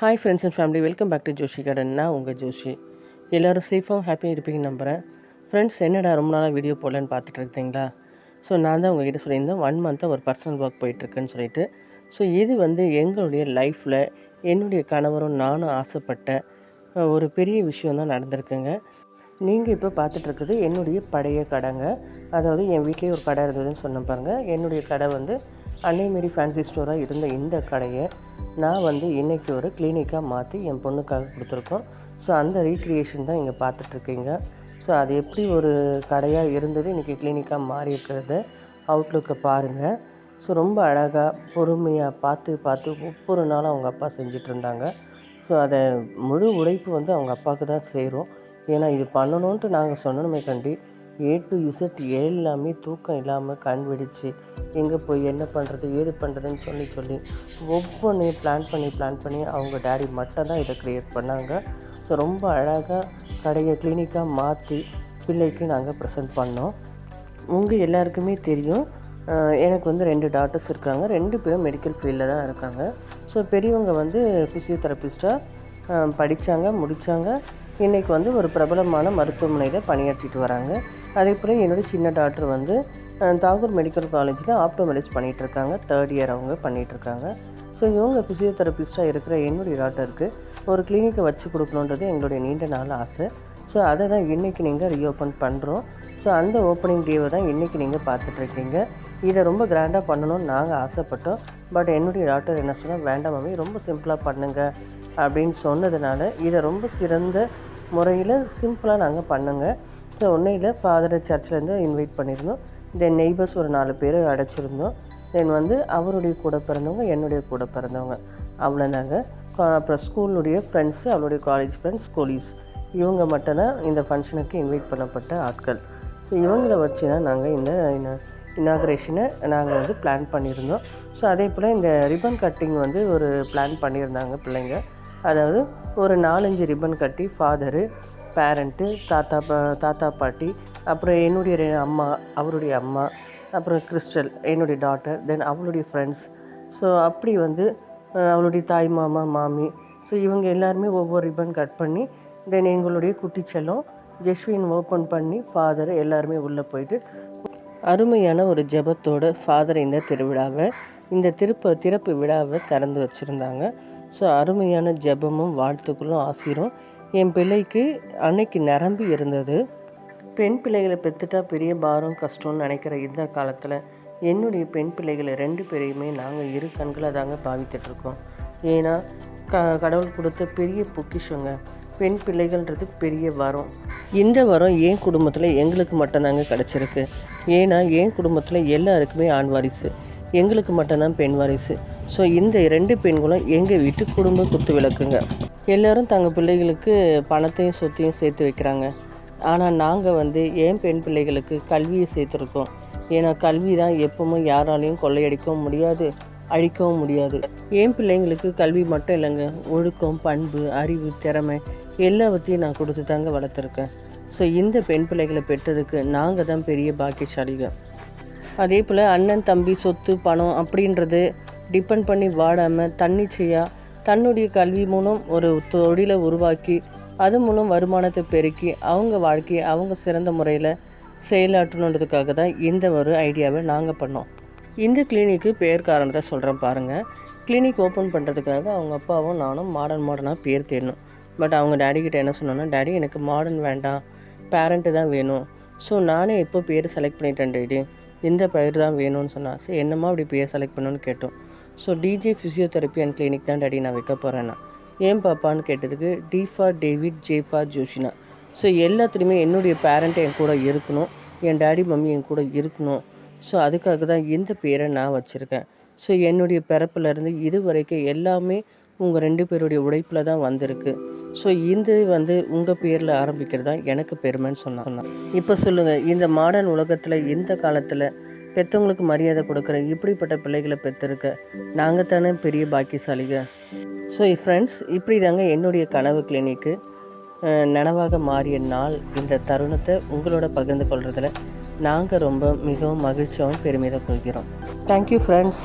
Hi friends and family welcome back to Joshi garden உங்கள் ஜோஷி. எல்லோரும் சேஃபாகவும் ஹாப்பியாக இருப்பீங்கன்னு நம்புகிறேன் ஃப்ரெண்ட்ஸ் என்னடா ரொம்ப நாளாக வீடியோ போடலன்னு பார்த்துட்டு இருக்கீங்களா? ஸோ நான் தான் உங்ககிட்ட சொல்லியிருந்தேன் ஒன் மந்த்தாக ஒரு பர்சனல் ஒர்க் போயிட்டுருக்குன்னு சொல்லிட்டு. ஸோ இது வந்து எங்களுடைய லைஃப்பில் என்னுடைய கணவரும் நானும் ஆசைப்பட்ட ஒரு பெரிய விஷயம் தான் நடந்திருக்குங்க. நீங்கள் இப்போ பார்த்துட்ருக்குது என்னுடைய பழைய கடைங்க. அதாவது என் வீட்லேயே ஒரு கடை இருந்ததுன்னு சொன்ன பாருங்கள் என்னுடைய கடை வந்து அன்னைமாரி ஃபேன்சி ஸ்டோராக இருந்த இந்த கடையை நான் வந்து இன்றைக்கி ஒரு கிளினிக்காக மாற்றி என் பொண்ணுக்காக கொடுத்துருக்கோம். ஸோ அந்த ரீக்ரியேஷன் தான் இங்கே பார்த்துட்ருக்கீங்க. ஸோ அது எப்படி ஒரு கடையாக இருந்தது? இன்றைக்கி கிளினிக்காக மாறி இருக்கிறத. அவுட்லுக்கை பாருங்கள் ஸோ ரொம்ப அழகாக பொறுமையாக பார்த்து பார்த்து ஒவ்வொரு நாளும் அவங்க அப்பா செஞ்சுட்டு இருந்தாங்க ஸோ அதை முழு உழைப்பு வந்து அவங்க அப்பாவுக்கு தான் செய்கிறோம் ஏன்னா இது பண்ணணுன்ட்டு நாங்கள் சொன்னோமே கண்டி ஏ டு இசட் எல்லாமே தூக்கம் இல்லாமல் கண் வெடிச்சு எங்கே போய் என்ன பண்ணுறது ஏது பண்ணுறதுன்னு சொல்லி சொல்லி ஒவ்வொன்றையும் பிளான் பண்ணி பிளான் பண்ணி அவங்க டேடி மட்டும் தான் இதை க்ரியேட் பண்ணாங்க. ஸோ ரொம்ப அழகாக கடையை கிளினிக்காக மாற்றி பிள்ளைக்கு நாங்கள் ப்ரெசென்ட் பண்ணோம். உங்கள் எல்லாருக்குமே தெரியும். எனக்கு வந்து ரெண்டு டாக்டர்ஸ் இருக்காங்க. ரெண்டு பேரும் மெடிக்கல் ஃபீல்டில் தான் இருக்காங்க. ஸோ பெரியவங்க வந்து ஃபிசியோதெரபிஸ்ட்டாக படித்தாங்க முடித்தாங்க இன்றைக்கி வந்து ஒரு பிரபலமான மருத்துவமனையில் பணியாற்றிட்டு வராங்க. அதே என்னோடய என்னுடைய சின்ன டாக்டர் வந்து தாகூர் மெடிக்கல் காலேஜில் ஆப்டோமெடிக்ஸ் பண்ணிகிட்ருக்காங்க தேர்ட் இயர் அவங்க பண்ணிகிட்ருக்காங்க ஸோ இவங்க ஃபிசியோதெரபிஸ்ட்டாக இருக்கிற என்னுடைய டாக்டருக்கு ஒரு கிளினிக்கை வச்சு கொடுக்கணுன்றது எங்களுடைய நீண்ட நாள் ஆசை. ஸோ அதை தான் இன்றைக்கி நீங்கள் ரீஓப்பன் பண்ணுறோம் ஸோ அந்த ஓப்பனிங் டேவை தான் இன்றைக்கி நீங்கள் பார்த்துட்ருக்கீங்க இதை ரொம்ப கிராண்டாக பண்ணணும்னு நாங்கள் ஆசைப்பட்டோம். பட் என்னுடைய டாக்டர் என்ன சொன்னால் வேண்டாம் ரொம்ப சிம்பிளாக பண்ணுங்கள் அப்படின்னு சொன்னதுனால இதை ரொம்ப சிறந்த முறையில் சிம்பிளாக நாங்கள் பண்ணுங்கள் ஸோ ஒன்றையில் ஃபாதர் சர்ச்லேருந்து இன்வைட் பண்ணியிருந்தோம். தென் நெய்பர்ஸ் ஒரு நாலு பேர் அடைச்சிருந்தோம். தென் வந்து அவருடைய கூட பிறந்தவங்க என்னுடைய கூட பிறந்தவங்க. அவ்வளோதாங்க அப்புறம் ஸ்கூலுடைய ஃப்ரெண்ட்ஸு அவளுடைய காலேஜ் ஃப்ரெண்ட்ஸ் ஸ்கூலிஸ் இவங்க மட்டும்தான் இந்த ஃபங்க்ஷனுக்கு இன்வைட் பண்ணப்பட்ட ஆட்கள். ஸோ இவங்களை வச்சு தான் நாங்கள் இந்த இனாக்ரேஷனை நாங்கள் வந்து பிளான் பண்ணியிருந்தோம். ஸோ அதே போல் இந்த ரிப்பன் கட்டிங் வந்து ஒரு பிளான் பண்ணியிருந்தாங்க பிள்ளைங்க. அதாவது ஒரு நாலஞ்சு ரிப்பன் கட்டி ஃபாதரு பேரண்ட்டு தாத்தா பா தாத்தா பாட்டி அப்புறம் என்னுடைய அம்மா அவருடைய அம்மா அப்புறம் கிறிஸ்டல் என்னுடைய டாட்டர் தென் அவளுடைய ஃப்ரெண்ட்ஸ் ஸோ அப்படி வந்து அவளுடைய தாய் மாமா மாமி. ஸோ இவங்க எல்லாருமே ஒவ்வொரு ரிப்பன் கட் பண்ணி தென் எங்களுடைய குட்டிச்செல்லம் ஜெஸ்வின் ஓப்பன் பண்ணி ஃபாதர் எல்லாருமே உள்ளே போயிட்டு அருமையான ஒரு ஜெபத்தோட ஃபாதர் இந்த திருவிழாவை இந்த திருப்ப திறப்பு விழாவை திறந்து வச்சுருந்தாங்க. ஸோ அருமையான ஜெபமும் வாழ்த்துக்களும் ஆசிரும் என் பிள்ளைக்கு அன்னைக்கு நிரம்பி இருந்தது. பெண் பிள்ளைகளை பெற்றுட்டா பெரிய பாரம் கஷ்டம்னு நினைக்கிற இந்த காலத்தில் என்னுடைய பெண் பிள்ளைகளை ரெண்டு பேரையுமே நாங்கள் இரு கண்களை தாங்க பாவித்துட்ருக்கோம் ஏன்னா க கடவுள் கொடுத்த பெரிய பொக்கிஷங்க பெண் பிள்ளைகள்ன்றது பெரிய வரம். இந்த வரம் என் குடும்பத்தில் எங்களுக்கு மட்டும்தாங்க கிடச்சிருக்கு. ஏன்னா என் குடும்பத்தில் எல்லாருக்குமே ஆண் வாரிசு எங்களுக்கு மட்டும்தான் பெண் வாரிசு. ஸோ இந்த ரெண்டு பெண்களும் எங்கள் வீட்டு குடும்ப குத்து விளக்குங்க. எல்லோரும் தங்கள் பிள்ளைகளுக்கு பணத்தையும் சொத்தையும் சேர்த்து வைக்கிறாங்க. ஆனால் நாங்கள் வந்து என் பெண் பிள்ளைகளுக்கு கல்வியை சேர்த்துருக்கோம்? ஏன்னா கல்வி தான் எப்பவும் யாராலையும் கொள்ளையடிக்கவும் முடியாது அழிக்கவும் முடியாது. என் பிள்ளைங்களுக்கு கல்வி மட்டும் இல்லைங்க? ஒழுக்கம் பண்பு அறிவு திறமை எல்லாவற்றையும் நான் கொடுத்து தாங்க வளர்த்துருக்கேன். ஸோ இந்த பெண் பிள்ளைகளை பெற்றதுக்கு நாங்கள் தான் பெரிய பாக்கியசாலிகள். அதே போல் அண்ணன் தம்பி சொத்து பணம் அப்படின்றது டிபெண்ட் பண்ணி வாடாமல் தன்னிச்சையாக தன்னுடைய கல்வி மூலம் ஒரு தொழிலை உருவாக்கி அது மூலம் வருமானத்தை பெருக்கி அவங்க வாழ்க்கையை அவங்க சிறந்த முறையில் செயலாற்றணுன்றதுக்காக தான் இந்த ஒரு ஐடியாவை நாங்கள் பண்ணோம். இந்த கிளினிக்கு பேர் காரணத்தை சொல்கிறேன் பாருங்கள் கிளினிக் ஓப்பன் பண்ணுறதுக்காக அவங்க அப்பாவும் நானும் மாடர்ன் மாடர்னாக பேர் தேடணும். பட் அவங்க டேடி என்ன சொன்னோன்னா டேடி எனக்கு மாடர்ன் வேண்டாம். பேரண்ட்டு தான் வேணும். ஸோ நானே இப்போ பேர் செலக்ட் பண்ணிட்டேன் டேடி இந்த பெயர் தான் வேணும்னு சொன்னால் சரி என்னம்மா அப்படி பேர் செலக்ட் பண்ணணும்னு கேட்டோம். So DJ physiotherapy and clinic தான் டேடி நான் வைக்க போகிறேன்னா ஏன் பாப்பான்னு கேட்டதுக்கு D for David J for ஜோஷினா so எல்லாத்துலேயுமே என்னுடைய பேரண்ட் என் கூட இருக்கணும். என் டேடி மம்மி என் கூட இருக்கணும். ஸோ அதுக்காக தான் இந்த பேரை நான் வச்சுருக்கேன். ஸோ என்னுடைய பிறப்புலேருந்து இது வரைக்கும் எல்லாமே உங்கள் ரெண்டு பேருடைய உழைப்பில் தான் வந்திருக்கு. ஸோ இந்த வந்து உங்கள் பேரில் ஆரம்பிக்கிறது தான் எனக்கு பெருமைன்னு சொன்னாங்க. இப்போ சொல்லுங்கள் இந்த மாடர்ன் உலகத்தில் இந்த காலத்தில் பெற்றவங்களுக்கு மரியாதை கொடுக்குற இப்படிப்பட்ட பிள்ளைகளை பெற்றிருக்க நாங்கள் தானே பெரிய பாக்கியசாலிக ஸோ ஃப்ரெண்ட்ஸ் இப்படி தாங்க என்னுடைய கனவு கிளினிக்கு நனவாக மாறிய நாள் இந்த தருணத்தை உங்களோட பகிர்ந்து கொள்றதுல நாங்கள் ரொம்ப மிகவும் மகிழ்ச்சியாகவும் பெருமிதம் கொள்கிறோம். Thank you friends